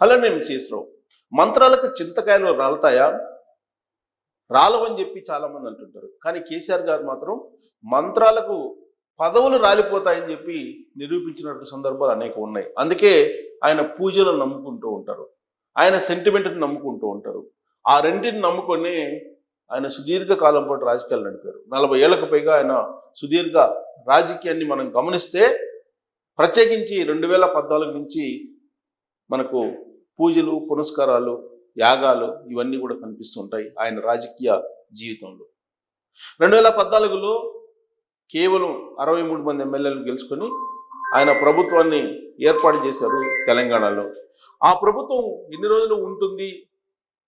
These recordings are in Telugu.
హలో నేను శేషరావు మంత్రాలకు చింతకాయలు రాలుతాయా? రాలవని చెప్పి చాలా మంది అంటుంటారు. కానీ కేసీఆర్ గారు మాత్రం మంత్రాలకు పదవులు రాలిపోతాయని చెప్పి నిరూపించినటువంటి సందర్భాలు అనేక ఉన్నాయి. అందుకే ఆయన పూజలను నమ్ముకుంటూ ఉంటారు. ఆయన సెంటిమెంట్ని నమ్ముకుంటూ ఉంటారు. ఆ రెంటిని నమ్ముకొని ఆయన సుదీర్ఘ కాలం పాటు రాజకీయాలు నడిపారు. నలభై ఏళ్ళకు పైగా ఆయన సుదీర్ఘ రాజకీయాన్ని మనం గమనిస్తే ప్రత్యేకించి రెండు వేల పద్నాలుగు నుంచి మనకు పూజలు పునస్కారాలు యాగాలు ఇవన్నీ కూడా కనిపిస్తుంటాయి ఆయన రాజకీయ జీవితంలో. రెండు వేల పద్నాలుగులో కేవలం అరవై మూడు మంది ఎమ్మెల్యేలు గెలుచుకొని ఆయన ప్రభుత్వాన్ని ఏర్పాటు చేశారు తెలంగాణలో. ఆ ప్రభుత్వం ఎన్ని రోజులు ఉంటుంది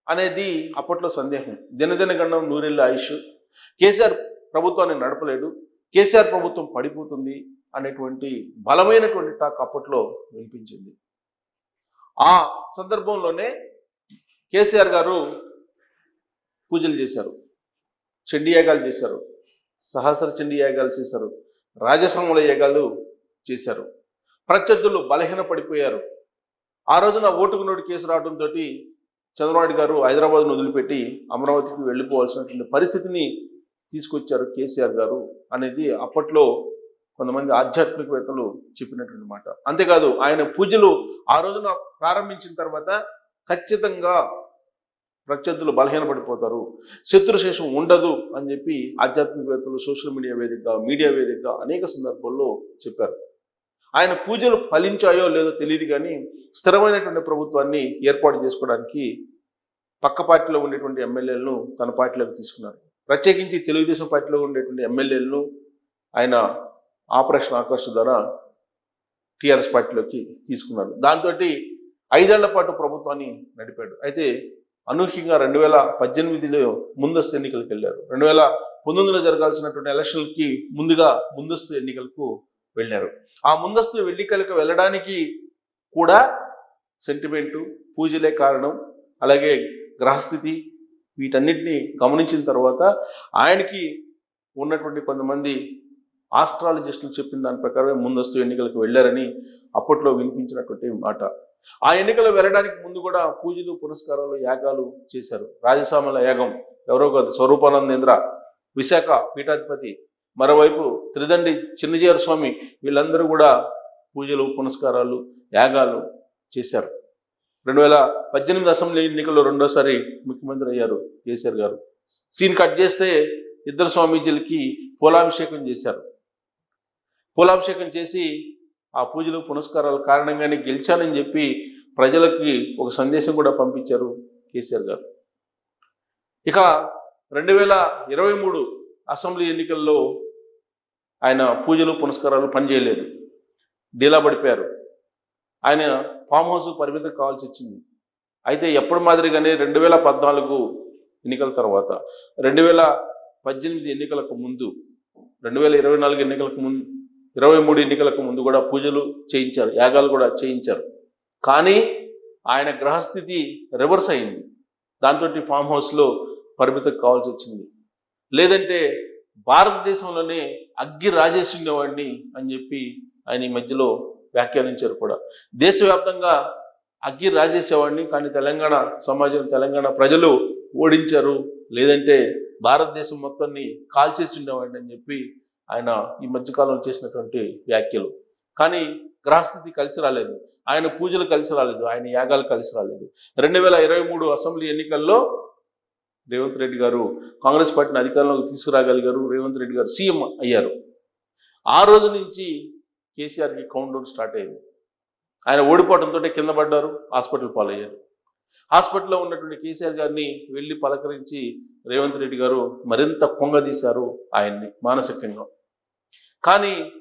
అనేది అప్పట్లో సందేహం. దినదిన గండం నూరెళ్ళ ఆయుష్. కేసీఆర్ ప్రభుత్వాన్ని నడపలేడు. కేసీఆర్ ప్రభుత్వం పడిపోతుంది అనేటువంటి బలమైనటువంటి టాక్ అప్పట్లో వినిపించింది. ఆ సందర్భంలోనే కేసీఆర్ గారు పూజలు చేశారు చండీ యాగాలు చేశారు సహస్ర చండీ యాగాలు చేశారు రాజసంగుల యాగాలు చేశారు. ప్రత్యర్థులు బలహీన పడిపోయారు. ఆ రోజున ఓటుకు నోటు కేసు రావడంతో చంద్రబాబు గారు హైదరాబాద్ను వదిలిపెట్టి అమరావతికి వెళ్ళిపోవాల్సినటువంటి పరిస్థితిని తీసుకొచ్చారు కేసీఆర్ గారు అనేది అప్పట్లో కొంతమంది ఆధ్యాత్మికవేత్తలు చెప్పినటువంటి మాట అంతేకాదు ఆయన పూజలు ఆ రోజున ప్రారంభించిన తర్వాత ఖచ్చితంగా ప్రత్యర్థులు బలహీనపడిపోతారు. శత్రుశేషం ఉండదు అని చెప్పి ఆధ్యాత్మికవేత్తలు సోషల్ మీడియా వేదికగా మీడియా వేదికగా అనేక సందర్భాల్లో చెప్పారు. ఆయన పూజలు ఫలించాయో లేదో తెలియదు కానీ స్థిరమైనటువంటి ప్రభుత్వాన్ని ఏర్పాటు చేసుకోవడానికి పక్క పార్టీలో ఉండేటువంటి ఎమ్మెల్యేలను తన పార్టీలోకి తీసుకున్నారు. ప్రత్యేకించి తెలుగుదేశం పార్టీలో ఉండేటువంటి ఎమ్మెల్యేలను ఆయన ఆపరేషన్ ఆకర్ష్ ద్వారా టీఆర్ఎస్ పార్టీలోకి తీసుకున్నారు దాంతో ఐదేళ్ళ పాటు ప్రభుత్వాన్ని నడిపాడు. అయితే అనూహ్యంగా రెండు వేల పద్దెనిమిదిలో ముందస్తు ఎన్నికలకు వెళ్ళారు. రెండు వేల పంతొమ్మిదిలో జరగాల్సినటువంటి ఎలక్షన్లకి ముందుగా ముందస్తు ఎన్నికలకు వెళ్ళారు. ఆ ముందస్తు ఎన్నికలకు వెళ్ళడానికి కూడా సెంటిమెంటు పూజలే కారణం అలాగే గ్రహస్థితి వీటన్నిటిని గమనించిన తర్వాత ఆయనకి ఉన్నటువంటి కొంతమంది ఆస్ట్రాలజిస్టులు చెప్పిన దాని ప్రకారమే ముందస్తు ఎన్నికలకు వెళ్ళారని అప్పట్లో వినిపించినటువంటి మాట. ఆ ఎన్నికలు వెళ్ళడానికి ముందు కూడా పూజలు పురస్కారాలు యాగాలు చేశారు. రాజస్వాముల యాగం ఎవరో కాదు స్వరూపానందేంద్ర విశాఖ పీఠాధిపతి మరోవైపు త్రిదండి చిన్నజీవర స్వామి వీళ్ళందరూ కూడా పూజలు పునస్కారాలు యాగాలు చేశారు. రెండు వేల పద్దెనిమిది అసెంబ్లీ ఎన్నికల్లో రెండోసారి ముఖ్యమంత్రి అయ్యారు కేసీఆర్ గారు. సీన్ కట్ చేస్తే ఇద్దరు స్వామీజీలకి పూలాభిషేకం చేశారు. పూలాభిషేకం చేసి ఆ పూజలు పునస్కారాల కారణంగానే గెలిచానని చెప్పి ప్రజలకి ఒక సందేశం కూడా పంపించారు కేసీఆర్ గారు. ఇక రెండు వేల ఇరవై మూడు అసెంబ్లీ ఎన్నికల్లో ఆయన పూజలు పునస్కారాలు పనిచేయలేదు. డీలా పడిపోయారు. ఆయన ఫామ్ హౌస్ పరిమితం కావాల్సి వచ్చింది. అయితే ఎప్పటి మాదిరిగానే రెండు వేల పద్నాలుగు ఎన్నికల తర్వాత రెండు వేల పద్దెనిమిది ఎన్నికలకు ముందు రెండు వేల ఇరవై నాలుగు ఎన్నికలకు ముందు ఇరవై మూడు ఎన్నికలకు ముందు కూడా పూజలు చేయించారు యాగాలు కూడా చేయించారు. కానీ ఆయన గ్రహస్థితి రివర్స్ అయింది. దాంతో ఫామ్ హౌస్లో పరిమితం కావాల్సి వచ్చింది. లేదంటే భారతదేశంలోనే అగ్గి రాజేసి ఉండేవాడిని అని చెప్పి ఆయన ఈ మధ్యలో వ్యాఖ్యానించారు కూడా. దేశవ్యాప్తంగా అగ్గి రాజేసేవాడిని కానీ తెలంగాణ సమాజం తెలంగాణ ప్రజలు ఓడించారు. లేదంటే భారతదేశం మొత్తాన్ని కాల్చేసి ఉండేవాడిని అని చెప్పి ఆయన ఈ మధ్యకాలంలో చేసినటువంటి వ్యాఖ్యలు. కానీ గ్రహస్థితి కలిసి రాలేదు. ఆయన పూజలు కలిసి రాలేదు. ఆయన యాగాలు కలిసి రాలేదు. రెండు వేల ఇరవై మూడు అసెంబ్లీ ఎన్నికల్లో రేవంత్ రెడ్డి గారు కాంగ్రెస్ పార్టీని అధికారంలోకి తీసుకురాగలిగారు. రేవంత్ రెడ్డి గారు సీఎం అయ్యారు. ఆ రోజు నుంచి కేసీఆర్కి కౌంట్ డౌన్ స్టార్ట్ అయింది. ఆయన ఓడిపోవడంతో కింద పడ్డారు. హాస్పిటల్ పాలయ్యారు. హాస్పిటల్లో ఉన్నటువంటి కేసీఆర్ గారిని వెళ్ళి పలకరించి రేవంత్ రెడ్డి గారు మరింత పొంగదీశారు ఆయన్ని మానసికంగా. కానీ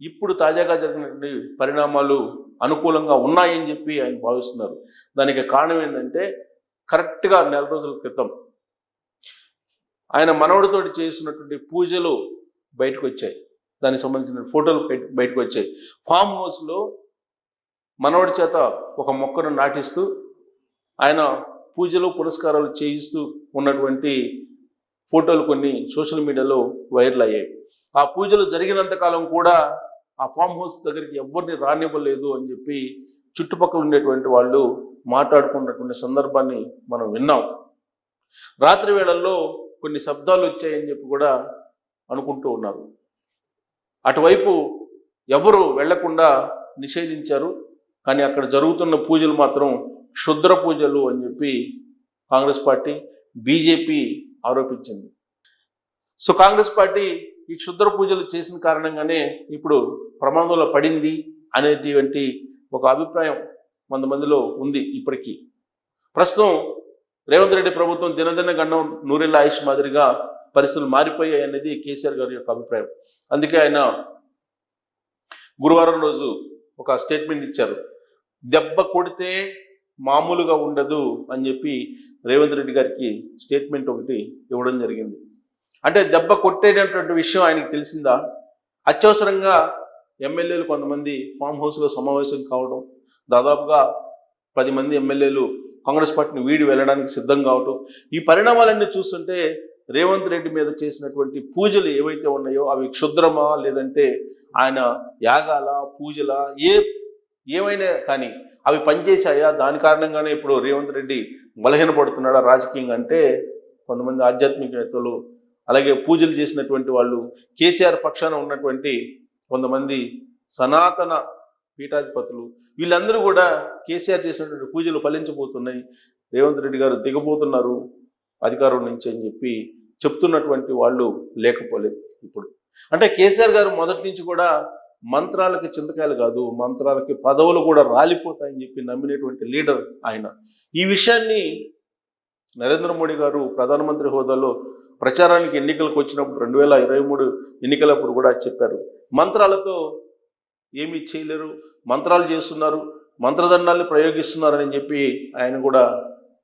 ఇప్పుడు తాజాగా జరిగినటువంటి పరిణామాలు అనుకూలంగా ఉన్నాయని చెప్పి ఆయన భావిస్తున్నారు. దానికి కారణం ఏంటంటే కరెక్ట్గా నెల రోజుల క్రితం ఆయన మనవడితోటి చేసినటువంటి పూజలు బయటకు వచ్చాయి. దానికి సంబంధించిన ఫోటోలు బయట- బయటకు వచ్చాయి. ఫామ్ హౌస్లో మనవడి చేత ఒక మొక్కను నాటిస్తూ ఆయన పూజలు పురస్కారాలు చేయిస్తూ ఉన్నటువంటి ఫోటోలు కొన్ని సోషల్ మీడియాలో వైరల్ అయ్యాయి. ఆ పూజలు జరిగినంత కాలం కూడా ఆ ఫామ్ హౌస్ దగ్గరికి ఎవరిని రానివ్వలేదు అని చెప్పి చుట్టుపక్కల ఉండేటువంటి వాళ్ళు మాట్లాడుకున్నటువంటి సందర్భాన్ని మనం విన్నాం. రాత్రి వేళల్లో కొన్ని శబ్దాలు వచ్చాయని చెప్పి కూడా అనుకుంటూ ఉన్నారు. అటువైపు ఎవరు వెళ్ళకుండా నిషేధించారు. కానీ అక్కడ జరుగుతున్న పూజలు మాత్రం క్షుద్ర పూజలు అని చెప్పి కాంగ్రెస్ పార్టీ బీజేపీ ఆరోపించింది. సో కాంగ్రెస్ పార్టీ ఈ క్షుద్ర పూజలు చేసిన కారణంగానే ఇప్పుడు ప్రమాదంలో పడింది అనేటువంటి ఒక అభిప్రాయం కొంతమందిలో ఉంది ఇప్పటికీ. ప్రస్తుతం రేవంత్ రెడ్డి ప్రభుత్వం దినదిన గండం నూరెళ్ళ ఆయుష్ మాదిరిగా పరిస్థితులు మారిపోయాయి అనేది కేసీఆర్ గారి యొక్క అభిప్రాయం. అందుకే ఆయన గురువారం రోజు ఒక స్టేట్మెంట్ ఇచ్చారు. దెబ్బ కొడితే మామూలుగా ఉండదు అని చెప్పి రేవంత్ రెడ్డి గారికి స్టేట్మెంట్ ఒకటి ఇవ్వడం జరిగింది. అంటే దెబ్బ కొట్టేటటువంటి విషయం ఆయనకి తెలిసిందా? అత్యవసరంగా ఎమ్మెల్యేలు కొంతమంది ఫామ్ హౌస్లో సమావేశం కావడం దాదాపుగా పది మంది ఎమ్మెల్యేలు కాంగ్రెస్ పార్టీని వీడి వెళ్ళడానికి సిద్ధం కావటం ఈ పరిణామాలన్నీ చూస్తుంటే రేవంత్ రెడ్డి మీద చేసినటువంటి పూజలు ఏవైతే ఉన్నాయో అవి క్షుద్రమా లేదంటే ఆయన యాగాల పూజల ఏ ఏమైనా కానీ అవి పనిచేశాయా? దాని కారణంగానే ఇప్పుడు రేవంత్ రెడ్డి బలహీనపడుతున్నాడా? రాజకీయంగా అంటే కొంతమంది ఆధ్యాత్మికవేత్తలు అలాగే పూజలు చేసినటువంటి వాళ్ళు కేసీఆర్ పక్షాన ఉన్నటువంటి కొంతమంది సనాతన పీఠాధిపతులు వీళ్ళందరూ కూడా కేసీఆర్ చేసినటువంటి పూజలు ఫలించబోతున్నాయి. రేవంత్ రెడ్డి గారు దిగబోతున్నారు అధికారం నుంచి అని చెప్పి చెప్తున్నటువంటి వాళ్ళు లేకపోలేదు ఇప్పుడు. అంటే కేసీఆర్ గారు మొదటి నుంచి కూడా మంత్రాలకి చింతకాయలు కాదు మంత్రాలకి పదవులు కూడా రాలిపోతాయని చెప్పి నమ్మినటువంటి లీడర్ ఆయన. ఈ విషయాన్ని నరేంద్ర మోడీ గారు ప్రధానమంత్రి హోదాలో ప్రచారానికి ఎన్నికలకు వచ్చినప్పుడు రెండు వేల ఇరవై మూడు ఎన్నికలప్పుడు కూడా చెప్పారు. మంత్రాలతో ఏమీ చేయలేరు మంత్రాలు చేస్తున్నారు మంత్రదండాల్ని ప్రయోగిస్తున్నారని చెప్పి ఆయన కూడా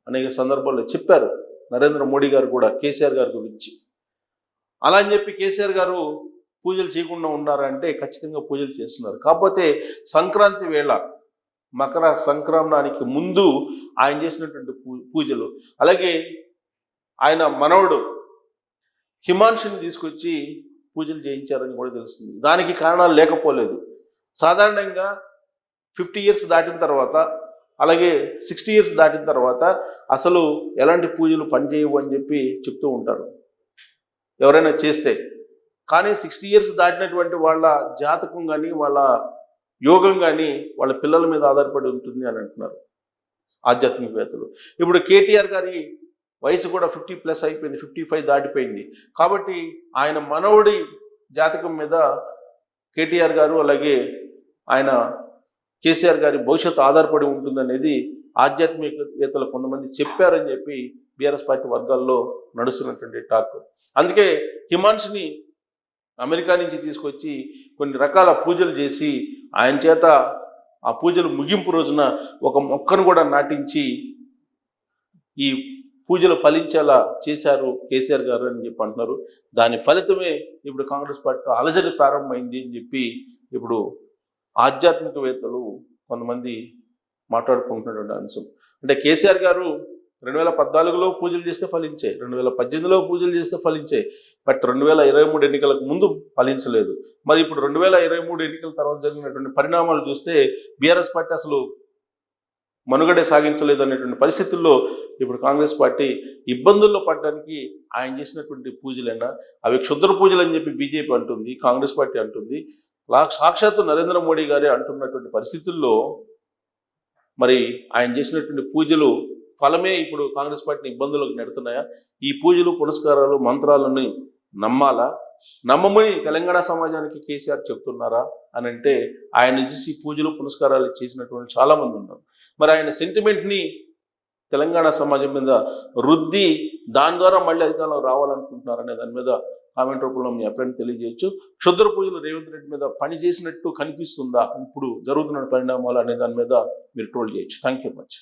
అనేక సందర్భాల్లో చెప్పారు నరేంద్ర మోడీ గారు కూడా కేసీఆర్ గారి గురించి. అలా అని చెప్పి కేసీఆర్ గారు పూజలు చేయకుండా ఉన్నారంటే ఖచ్చితంగా పూజలు చేస్తున్నారు. కాకపోతే సంక్రాంతి వేళ మకర సంక్రమణానికి ముందు ఆయన చేసినటువంటి పూజలు. అలాగే ఆయన మనవడు హిమాంశుని తీసుకొచ్చి పూజలు చేయించారని కూడా తెలుస్తుంది. దానికి కారణాలు లేకపోలేదు. సాధారణంగా ఫిఫ్టీ ఇయర్స్ దాటిన తర్వాత అలాగే సిక్స్టీ ఇయర్స్ దాటిన తర్వాత అసలు ఎలాంటి పూజలు పనిచేయవు అని చెప్పి చెప్తూ ఉంటారు. ఎవరైనా చేస్తే కానీ సిక్స్టీ ఇయర్స్ దాటినటువంటి వాళ్ళ జాతకం కానీ వాళ్ళ యోగం కానీ వాళ్ళ పిల్లల మీద ఆధారపడి ఉంటుంది అని అంటున్నారు ఆధ్యాత్మికవేత్తలు. ఇప్పుడు కేటీఆర్ గారి వయసు కూడా ఫిఫ్టీ ప్లస్ అయిపోయింది ఫిఫ్టీ ఫైవ్ దాటిపోయింది. కాబట్టి ఆయన మనవడి జాతకం మీద కేటీఆర్ గారు అలాగే ఆయన కేసీఆర్ గారి భవిష్యత్తు ఆధారపడి ఉంటుందనేది ఆధ్యాత్మికవేత్తలు కొంతమంది చెప్పారని చెప్పి బీఆర్ఎస్ పార్టీ వర్గాల్లో నడుస్తున్నటువంటి టాక్. అందుకే హిమాన్స్ని అమెరికా నుంచి తీసుకొచ్చి కొన్ని రకాల పూజలు చేసి ఆయన చేత ఆ పూజలు ముగింపు రోజున ఒక మొక్కను కూడా నాటించి ఈ పూజలు ఫలించేలా చేశారు కేసీఆర్ గారు అని చెప్పి అంటున్నారు. దాని ఫలితమే ఇప్పుడు కాంగ్రెస్ పార్టీ అలజడి ప్రారంభమైంది అని చెప్పి ఇప్పుడు ఆధ్యాత్మికవేత్తలు కొంతమంది మాట్లాడుకుంటున్నటువంటి అంశం. అంటే కేసీఆర్ గారు రెండు వేల పద్నాలుగులో పూజలు చేస్తే ఫలించాయి రెండు వేల పద్దెనిమిదిలో పూజలు చేస్తే ఫలించాయి బట్ రెండు వేల ఇరవై మూడు ఎన్నికలకు ముందు ఫలించలేదు. మరి ఇప్పుడు రెండు వేల ఇరవై మూడు ఎన్నికల తర్వాత జరిగినటువంటి పరిణామాలు చూస్తే బీఆర్ఎస్ పార్టీ అసలు మనుగడే సాగించలేదు అనేటువంటి పరిస్థితుల్లో ఇప్పుడు కాంగ్రెస్ పార్టీ ఇబ్బందుల్లో పడడానికి ఆయన చేసినటువంటి పూజలైనా? అవి క్షుద్ర పూజలు అని చెప్పి బీజేపీ అంటుంది కాంగ్రెస్ పార్టీ అంటుంది. సాక్షాత్తు నరేంద్ర మోడీ గారే అంటున్నటువంటి పరిస్థితుల్లో మరి ఆయన చేసినటువంటి పూజలు ఫలమే ఇప్పుడు కాంగ్రెస్ పార్టీని ఇబ్బందులకు నెడుతున్నాయా? ఈ పూజలు పునస్కారాలు మంత్రాలని నమ్మాలా? నమ్మమని తెలంగాణ సమాజానికి కేసీఆర్ చెప్తున్నారా? అని అంటే ఆయన చూసి పూజలు పునస్కారాలు చేసినటువంటి చాలామంది ఉన్నారు. మరి ఆయన సెంటిమెంట్ని తెలంగాణ సమాజం మీద రుద్ది దాని ద్వారా మళ్ళీ అధికారంలో రావాలనుకుంటున్నారనే దాని మీద కామెంట్ రూపంలో మీ అభిప్రాయం తెలియజేయచ్చు. క్షుద్ర పూజలు రేవంత్ రెడ్డి మీద పని చేసినట్టు కనిపిస్తుందా? ఇప్పుడు జరుగుతున్న పరిణామాలు అనే దాని మీద మీరు ట్రోల్ చేయొచ్చు. Thank you much